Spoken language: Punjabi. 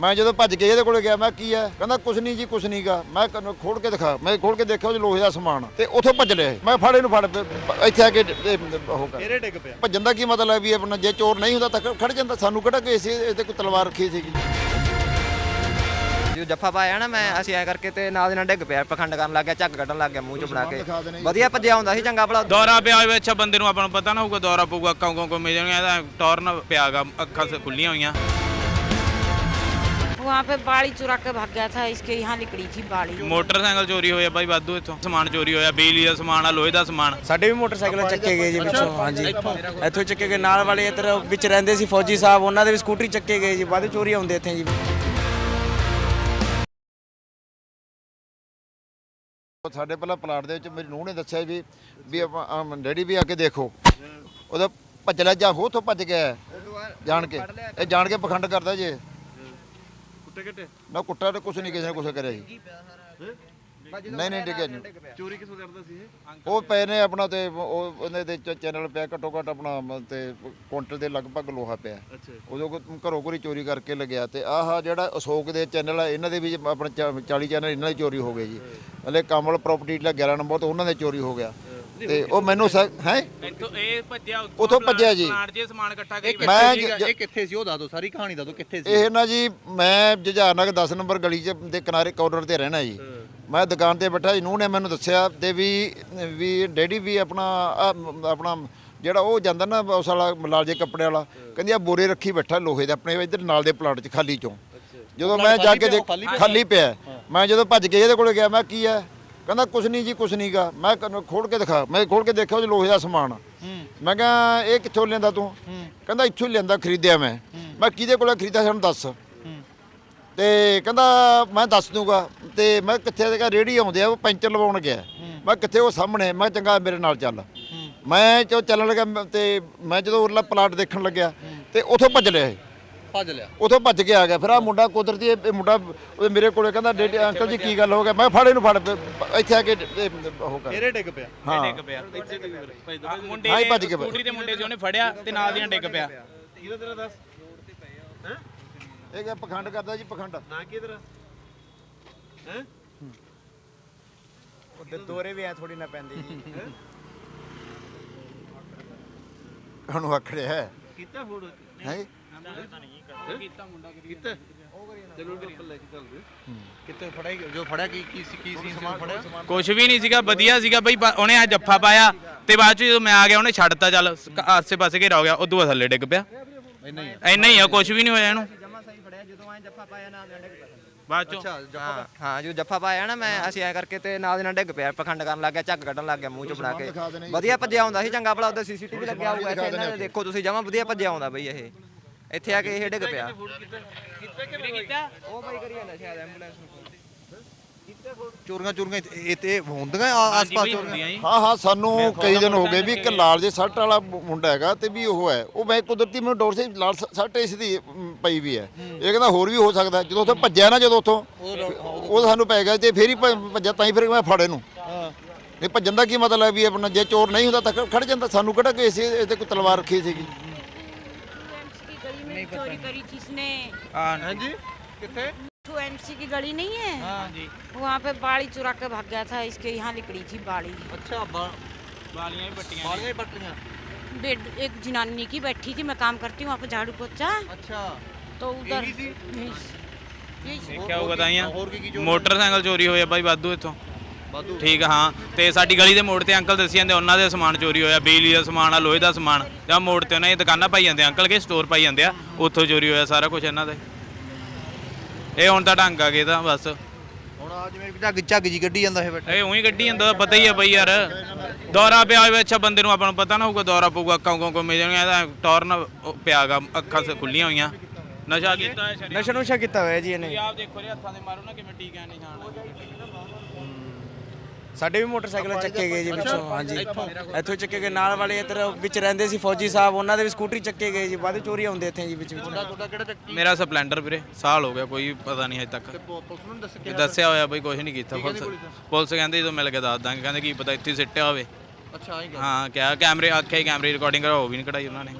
ਮੈਂ ਜਦੋਂ ਭੱਜ ਕੇ ਇਹਦੇ ਕੋਲੇ ਗਿਆ ਮੈਂ ਕੀ ਹੈ? ਕਹਿੰਦਾ ਕੁਛ ਨਹੀਂ ਜੀ ਕੁਛ ਨਹੀਂਗਾ। ਮੈਂ ਕਹਿੰਦਾ ਖੋਲ ਕੇ ਦਿਖਾ। ਮੈਂ ਖੋਲ ਕੇ ਦੇਖਿਆ ਉਹ 'ਚ ਲੋਹੇ ਦਾ ਸਮਾਨ। ਤੇ ਉੱਥੋਂ ਭੱਜ ਲਿਆ ਇਹ। ਮੈਂ ਫੜ ਇਹਨੂੰ ਫੜ ਪ- ਇੱਥੇ ਆ ਕੇ ਡ- ਇਹ ਉਹ ਕਰ। ਇਹਦੇ ਡਿੱਗ ਪਿਆ? ਭੱਜਣ ਦਾ ਕੀ ਮਤਲਬ ਹੈ ਵੀ ਆਪਣਾ ਜੇ ਚੋਰ ਨਹੀਂ ਹੁੰਦਾ ਤਾਂ ਖੜ ਜਾਂਦਾ। ਸਾਨੂੰ ਕਿਹੜਾ ਕੋਈ ਸੀ? ਇਹ ਤੇ ਕੋਈ ਤਲਵਾਰ ਰੱਖੀ ਸੀਗੀ। ਜਦੋਂ ਜੱਫਾ ਪਾਇਆ ਨਾ ਮੈਂ ਅਸੀਂ ਐ ਕਰਕੇ ਤੇ ਨਾਲ ਦੇ ਨਾਲ ਡਿੱਗ ਪਿਆ। ਪਖੰਡ ਕਰਨ ਲੱਗ ਗਿਆ ਝੱਗ ਕੱਢਣ ਲੱਗ ਗਿਆ ਮੂੰਹ ਚ ਬਣਾ ਕੇ। ਜੀ। ਵਧੀਆ ਭੱਜਿਆ ਹੁੰਦਾ ਸੀ ਚੰਗਾ ਭਲਾ। ਦੌਰਾ ਪਿਆ ਹੋਇਆ ਅੱਛਾ ਬੰਦੇ ਨੂੰ ਆਪਾਂ ਨੂੰ ਪਤਾ ਨਾ ਹੋਊਗਾ ਦੌਰਾ ਪਊਗਾ ਅੱਖਾਂ ਕੋ ਕੋ ਮਿਲ ਜਾਣਗੀਆਂ ਇਹਦਾ ਟੌਰਨ ਪਿਆਗਾ ਅੱਖਾਂ ਸੇ ਖੁੱਲੀਆਂ ਹੋਈਆਂ। वहाँ पे बाड़ी चुरा के भाग गया था इसके यहाँ निकली थी बाड़ी ਮੋਟਰਸਾਈਕਲ ਚੋਰੀ ਹੋਇਆ ਬਾਈ ਵਾਧੂ ਇੱਥੋਂ ਸਮਾਨ ਚੋਰੀ ਹੋਇਆ ਬਿਜਲੀ ਦਾ ਸਮਾਨ ਆ ਲੋਹੇ ਦਾ ਸਮਾਨ ਸਾਡੇ ਵੀ ਮੋਟਰਸਾਈਕਲ ਚੱਕੇ ਗਏ ਜੀ ਵਿੱਚੋਂ ਹਾਂਜੀ ਇੱਥੋਂ ਹੀ ਚੱਕੇ ਗਏ ਨਾਲ ਵਾਲੇ ਇੱਧਰ ਵਿੱਚ ਰਹਿੰਦੇ ਸੀ ਫੌਜੀ ਸਾਹਿਬ ਉਹਨਾਂ ਦੇ ਵੀ ਸਕੂਟਰੀ ਚੱਕੇ ਗਏ ਜੀ ਵੱਧ ਚੋਰੀ ਹੁੰਦੇ ਇੱਥੇ ਜੀ ਸਾਡੇ ਪਹਿਲਾਂ ਪਲਾਟ ਦੇ ਵਿੱਚ ਮੇਰੀ ਨੂੰਹ ਨੇ ਦੱਸਿਆ ਵੀ ਵੀ ਆਪਾਂ ਆਹ ਡੈਡੀ ਵੀ ਆ ਕੇ ਦੇਖੋ ਉਹਦਾ ਭੱਜ ਲਿਆ ਜਾਂ ਹੋ ਤੋਂ ਭੱਜ ਗਿਆ ਹੈ। ਜਾਣ ਕੇ ਇਹ ਜਾਣ ਕੇ ਪਖੰਡ ਕਰਦਾ ਜੇ ਕੁੱਟੇ ਨਾ ਕੁੱਟਾ ਤੇ ਕੁਛ ਨਹੀਂ ਕਿਸੇ ਨੇ ਕੁਛ ਕਰਿਆ ਜੀ। ਨਹੀਂ ਨਹੀਂ ਡਿੱਗਿਆ ਨਹੀਂ ਚੋਰੀ ਕਿੱਥੋਂ ਕਰਦਾ ਸੀ ਇਹ? ਉਹ ਪਏ ਨੇ ਆਪਣਾ ਤੇ ਉਹ ਉਹਦੇ ਦੇ ਚ- ਚੈਨਲ ਪਿਆ ਘੱਟੋ ਘੱਟ ਆਪਣਾ ਮ- ਤੇ ਕੁਇੰਟਲ ਦੇ ਲਗਭਗ ਲੋਹਾ ਪਿਆ। ਅੱਛਾ ਉਦੋਂ ਕੋ ਘਰੋਂ ਘਰੀ ਚੋਰੀ ਕਰਕੇ ਲੱਗਿਆ ਤੇ ਆਹ ਜਿਹੜਾ ਅਸ਼ੋਕ ਦੇ ਚੈਨਲ ਆ ਇਹਨਾਂ ਦੇ ਵੀ ਆਪਣਾ 40 ਚੈਨਲ ਇਹਨਾਂ ਦੇ ਚੋਰੀ ਹੋ ਗਏ ਜੀ। ਹਲੇ ਕਮਲ ਪ੍ਰਾਪਰਟੀ ਦਾ 11 ਨੰਬਰ ਤੋਂ ਉਹਨਾਂ ਦੇ ਚੋਰੀ ਹੋ ਗਿਆ। ਤੇ ਉਹ ਮੈਨੂੰ ਹੈ? ਇੱਥੋਂ ਇਹ ਭੱਜਿਆ ਉੱਥੋਂ ਭੱਜਿਆ ਜੀ। ਪਲਾਟ 'ਚ ਸਮਾਨ ਇਕੱਠਾ ਕਰੀ ਮੈਂ ਜ- ਇਹ ਕਿੱਥੇ ਸੀ? ਉਹ ਦੱਸ ਦਿਓ ਸਾਰੀ ਕਹਾਣੀ ਦੱਸ ਦਿਓ ਕਿੱਥੇ ਸੀ? ਇਹ ਨਾ ਜੀ ਮੈਂ ਜੁਝਾਰਨਗਰ 10 ਨੰਬਰ ਗਲੀ 'ਚ ਦੇ ਕਿਨਾਰੇ ਕਾਰਨਰ ਤੇ ਰਹਿਣਾ ਜੀ। ਮੈਂ ਦੁਕਾਨ ਤੇ ਬੈਠਾ ਜੀ ਨੂੰਹ ਨੇ ਮੈਨੂੰ ਦੱਸਿਆ ਤੇ ਵੀ ਵੀ ਡੈਡੀ ਵੀ ਆਪਣਾ ਆਹ ਆਪਣਾ ਜਿਹੜਾ ਉਹ ਜਾਂਦਾ ਨਾ ਉਸ ਵਾਲਾ ਲਾਲ ਜੇ ਕੱਪੜੇ ਵਾਲਾ ਕਹਿੰਦੀ ਆ ਬੋਰੇ ਰੱਖੀ ਬੈਠਾ ਲੋਹੇ ਦੇ ਆਪਣੇ ਇੱਧਰ ਨਾਲ ਦੇ ਪਲਾਟ 'ਚ ਖਾਲੀ ਚੋਂ। ਜਦੋਂ ਮੈਂ ਜਾ ਕੇ ਦੇਖ ਖਾਲੀ ਪਿਆ? ਮੈਂ ਜਦੋਂ ਭੱਜ ਕੇ ਇਹਦੇ ਕੋਲੇ ਗਿਆ ਮੈਂ ਕੀ ਹੈ? ਕਹਿੰਦਾ ਕੁਛ ਨਹੀਂ ਜੀ ਕੁਛ ਨਹੀਂਗਾ ਮੈਂ ਖੋਲ ਕੇ ਦਿਖਾ। ਮੈਂ ਖੋਲ ਕੇ ਦੇਖਿਆ ਉਹ ਲੋਹੇ ਦਾ ਸਮਾਨ। ਮੈਂ ਕਿਹਾ ਇਹ ਕਿੱਥੋਂ ਲਿਆਂਦਾ ਤੂੰ? ਕਹਿੰਦਾ ਇੱਥੋਂ ਹੀ ਲਿਆਂਦਾ ਖਰੀਦਿਆ ਮੈਂ। ਮੈਂ ਕਿਹਦੇ ਕੋਲੇ ਖਰੀਦਿਆ ਸਾਨੂੰ ਦੱਸ? ਤੇ ਕਹਿੰਦਾ ਮੈਂ ਦੱਸ ਦੂੰਗਾ। ਤੇ ਮੈਂ ਕਿੱਥੇ? ਦੇਖਿਆ ਰੇੜੀ ਆਉਂਦੇ ਆ ਉਹ ਪੈਂਚਰ ਲਵਾਉਣ ਗਿਆ। ਮੈਂ ਕਿੱਥੇ? ਉਹ ਸਾਹਮਣੇ। ਮੈਂ ਚੰਗਾ ਮੇਰੇ ਨਾਲ ਚੱਲ। ਮੈਂ ਜੋ ਚੱਲਣ ਲੱਗਾ ਮੈਂ- ਤੇ ਮੈਂ ਜਦੋਂ ਉਰਲਾ ਪਲਾਟ ਦੇਖਣ ਲੱਗਿਆ ਤੇ ਉਥੋਂ ਭੱਜ ਲਿਆ ਇਹ। ਭੱਜ ਲਿਆ। ਉਥੋਂ ਭੱਜ ਕੇ ਆ ਗਿਆ। ਫਿਰ ਆ ਮੁੰਡਾ ਕੁਦਰਤੀ ਇਹ ਇਹ ਮੁੰਡਾ ਉਹ ਮੇਰੇ ਕੋਲੇ ਕਹਿੰਦਾ ਡੇਡੀ ਅੰਕਲ ਜੀ ਕੀ ਗੱਲ ਹੋ ਗਿਆ? ਮੈਂ ਫੜ ਇਹਨੂੰ ਫੜ ਪ- ਇੱਥੇ ਆ ਕੇ ਇਹ ਉਹ ਕਰ। ਇਹਦੇ ਡਿੱਗ ਪਿਆ। ਹਾਂ। ਡਿੱਗ ਪਿਆ। ਆਹ ਮੁੰਡੇ ਹਾਂ, ਹੀ ਨੇ ਭੱਜ ਕੇ ਸਕੂਟਰੀ ਤੇ ਮੁੰਡੇ ਸੀ ਉਹਨੇ ਫੜਿਆ ਤੇ ਨਾਲ ਦੀਆਂ ਡਿੱਗ ਪਿਆ। ਇਹਦਾ ਤੇਰਾ ਦੱਸ? ਇਹ ਕਿਆ ਪਖੰਡ ਕਰਦਾ ਜੀ ਪਖੰਡ। ਨਾ ਕੀ ਤੇਰਾ? ਹੈ? ਉਹਦੇ ਦੋਰੇ ਵੀ ਐ ਥੋੜੀ ਨਾ ਪੈਂਦੇ ਜੀ। ਉਹਨੂੰ ਆਖੜਿਆ। ਹੈ ਕੀਤਾ ਫੋੜ ਹੈ? ਕੀਤਾ ਚਲੋ ਉੱਪਰ ਲੈ ਕੇ ਚੱਲਦੇ ਕਿੱਥੇ ਫੜਿਆ ਜੋ ਫੜਿਆ ਕੀ ਕੀ ਸੀ ਕੀ ਸੀ ਸਮਾਨ ਫੜਿਆ? ਕੁਝ ਵੀ ਨਹੀਂ ਸੀਗਾ ਵਧੀਆ ਸੀਗਾ ਬਈ ਉਹਨੇ ਆ ਜੱਫਾ ਪਾਇਆ ਤੇ ਬਾਅਦ ਚ ਜਦੋਂ ਮੈਂ ਆ ਗਿਆ ਉਹਨੇ ਛੱਡਤਾ ਚੱਲ ਸ- ਆਸੇ ਪਾਸੇ ਘੇਰਾ ਹੋ ਗਿਆ ਉਦੋਂ ਬਾਅਦ ਥੱਲੇ ਡਿੱਗ ਪਿਆ। ਇੰਨਾ ਹੀ ਆ। ਕੁਝ ਵੀ ਨਹੀਂ ਹੋਇਆ ਇਹਨੂੰ। ਜਮਾ ਸਹੀ ਫੜਿਆ ਜਦੋਂ ਐ ਜੱਫਾ ਪਾਇਆ ਨਾਲ ਦੇ ਨਾਲ ਡਿੱਗ ਪਿਆ ਬਾਅਦ ਚੋਂ? ਅੱਛਾ ਹਾਂ। ਹਾਂ ਜਦੋਂ ਜੱਫਾ ਪਾਇਆ ਨਾ ਮੈਂ ਅਸੀਂ ਐ ਕਰਕੇ ਤੇ ਨਾਲ ਦੇ ਨਾਲ ਡਿੱਗ ਪਿਆ ਪਖੰਡ ਕਰਨ ਲੱਗ ਗਿਆ ਝੱਗ ਕੱਢਣ ਲੱਗ ਗਿਆ ਮੂੰਹ ਚ ਬਣਾ ਕੇ। ਵਧੀਆ ਭੱਜਿਆ ਹੁੰਦਾ ਸੀ ਚੰਗਾ ਭਲਾ ਉਹਦੇ ਸੀਸੀਟੀਵੀ ਲੱਗਿਆ ਹੋਊਗਾ ਇੱਥੇ ਇਹਨਾਂ ਨੇ ਦੇਖੋ ਤੁਸੀਂ ਜਮਾ ਵਧੀਆ ਭੱਜਿਆ ਹੁੰਦਾ ਬਈ ਇਹ। ਇੱਥੇ ਆ ਕੇ ਇਹ ਡਿੱਗ ਪਿਆ। ਉਹ ਬਾਈ ਕਰੀ ਜਾਂਦਾ ਸ਼ਾਇਦ ਐਂਬੂਲੈਂਸ ਨੂੰ ਚੋਰੀਆਂ ਚੋਰੀਆਂ ਇਹ ਤੇ ਹੁੰਦੀਆਂ ਆਸ ਪਾਸ ਚੋਰੀਆਂ? ਹੁੰਦੀਆਂ ਜੀ। ਹਾਂ ਹਾਂ ਸਾਨੂੰ ਕਈ ਦਿਨ ਹੋ ਗਏ ਵੀ ਇੱਕ ਲਾਲ ਜੇ ਸੱਟ ਵਾਲਾ ਮੁ- ਮੁੰਡਾ ਹੈਗਾ ਤੇ ਵੀ ਉਹ ਹੈ। ਉਹ ਮੈਂ ਕੁਦਰਤੀ ਮੈਨੂੰ ਡੋਰ ਸੀ ਲਾਲ ਸ- ਸੱਟ ਇਸ ਦੀ ਪਈ ਵੀ ਹੈ। ਇਹ ਕਹਿੰਦਾ ਹੋਰ ਵੀ ਹੋ ਸਕਦਾ ਜਦੋਂ ਉੱਥੇ ਭੱਜਿਆ ਨਾ ਜਦੋਂ ਉੱਥੋਂ ਉਹ ਸਾਨੂੰ ਪੈ ਗਿਆ ਤੇ ਫੇਰ ਹੀ ਭ- ਭੱਜਿਆ ਤਾਂ ਹੀ ਫਿਰ ਮੈਂ ਫੜ ਇਹਨੂੰ ਨਹੀਂ ਭੱਜਣ ਦਾ ਕੀ ਮਤਲਬ ਹੈ ਵੀ ਆਪਣਾ ਜੇ ਚੋਰ ਨਹੀਂ ਹੁੰਦਾ ਤਾਂ ਖ- ਖੜ ਜਾਂਦਾ। ਸਾਨੂੰ ਕਿਹੜਾ ਕੋਈ ਸੀ ਇਹ ਤੇ ਕੋਈ ਤਲਵਾਰ ਰੱਖੀ ਸੀਗੀ? नहीं चोरी करी थी इसने एमसी की गली नहीं है? जी। वहाँ पे बाड़ी चुरा के भाग गया था इसके यहाँ निकली थी बाड़ी। अच्छा बेड एक जनानी की बैठी थी मैं काम करती हूँ वहाँ पे झाड़ू पोचा अच्छा। तो उधर क्या हुआ मोटरसाइकिल चोरी हो या भाई बाद तो। ਠੀਕ ਆ, ਹਾਂ। ਤੇ ਸਾਡੀ ਗਲੀ ਦੇ ਮੋੜ ਤੇ ਅੰਕਲ ਦੱਸੀ ਜਾਂਦੇ ਉਹਨਾਂ ਦੇ ਸਮਾਨ ਚੋਰੀ ਹੋਇਆ ਬਿਜਲੀ ਦਾ ਸਮਾਨ ਆ ਲੋਹੇ ਦਾ ਸਮਾਨ। ਜਾਂ ਮੋੜ ਤੇ ਉਹਨਾਂ ਦੀ ਦੁਕਾਨਾਂ ਪਾਈ ਜਾਂਦੇ ਆ, ਅੰਕਲ ਕੇ ਸਟੋਰ ਪਾਈ ਜਾਂਦੇ ਆ ਉੱਥੋਂ ਚੋਰੀ ਹੋਇਆ ਸਾਰਾ ਕੁਝ ਇਹਨਾਂ ਦੇ। ਇਹ ਹੁਣ ਤਾਂ ਢੰਗ ਆ ਗਏ ਤਾਂ ਬਸ। ਹੁਣ ਆ ਜਿਵੇਂ ਝੱਗ ਝੱਗ ਜੀ ਗੱਡੀ ਜਾਂਦਾ ਇਹ ਬੈਠਾ ਇਹ ਉਹੀ ਗੱਡੀ ਜਾਂਦਾ ਤਾਂ ਪਤਾ ਹੀ ਆ ਬਈ ਯਾਰ। ਦੌਰਾ ਪਿਆ ਹੋਇਆ ਅੱਛਾ ਬੰਦੇ ਨੂੰ ਆਪਾਂ ਨੂੰ ਪਤਾ ਨਾ ਹੋਊਗਾ ਦੌਰਾ ਪਊਗਾ ਅੱਖਾਂ ਕੋ ਕੋ ਮਿਲ ਜਾਣਗੀਆਂ ਇਹਦਾ ਟੌਰਨ ਪਿਆਗਾ ਅੱਖਾਂ ਸੇ ਖੁੱਲੀਆਂ ਹੋਈਆਂ। ਨਸ਼ਾ ਕੀਤਾ ਹੈ ਸ਼ਰੀਰ ਨਸ਼ਾ ਨੁਸ਼ਾ ਕੀਤਾ ਹੋਇਆ ਜੀ ਇਹਨੇ। ਆਪ ਦੇਖੋ ਰੇ ਹੱਥਾਂ ਦੇ ਮਾਰੋ ਨਾ ਕਿਵੇਂ ਟੀਕਾ ਨਿਸ਼ਾਨ ਸਾਡੇ ਵੀ ਮੋਟਰਸਾਈਕਲ ਚੱਕੇ ਗਏ ਜੀ ਵਿੱਚੋਂ ਹਾਂਜੀ। ਇੱਥੋਂ ਚੱਕੇ ਗਏ ਨਾਲ ਵਾਲੇ ਇੱਧਰ ਵਿੱਚ ਰਹਿੰਦੇ ਸੀ ਫੌਜੀ ਸਾਹਿਬ ਉਹਨਾਂ ਦੇ ਵੀ ਸਕੂਟਰੀ ਚੱਕੇ ਗਏ ਜੀ ਵੱਧ ਚੋਰੀ ਹੁੰਦੇ ਇੱਥੇ ਜੀ ਵਿੱਚ ਵਿੱਚ। ਤੁਹਾਡਾ ਕਿਹੜਾ ਚੱਕੀ ਮੇਰਾ ਸਪਲੈਂਡਰ ਵੀਰੇ ਸਾਲ ਹੋ ਗਿਆ ਕੋਈ ਪਤਾ ਨਹੀਂ ਹਜੇ ਤੱਕ। ਪੁਲਿਸ ਨੂੰ ਦੱਸ ਇਹ ਦੱਸਿਆ ਹੋਇਆ ਬਈ ਕੁਝ ਨਹੀਂ ਕੀਤਾ ਪੁਲਿਸ ਪੁਲਿਸ। ਕਹਿੰਦੇ ਜਦੋਂ ਮਿਲ ਕੇ ਦੱਸ ਦਾਂਗੇ ਕਹਿੰਦੇ ਕੀ ਪਤਾ ਇੱਥੇ ਸਿੱਟਿਆ ਹੋਵੇ। ਅੱਛਾ ਆਈ ਹਾਂ ਕਿਹਾ ਕੈਮਰੇ ਆਖਿਆ ਹੀ ਕੈਮਰੇ ਰਿਕਾਰਡਿੰਗ ਕਰਾ ਉਹ ਵੀ ਨਹੀਂ ਕਢਾਈ ਉਹਨਾਂ ਨੇ।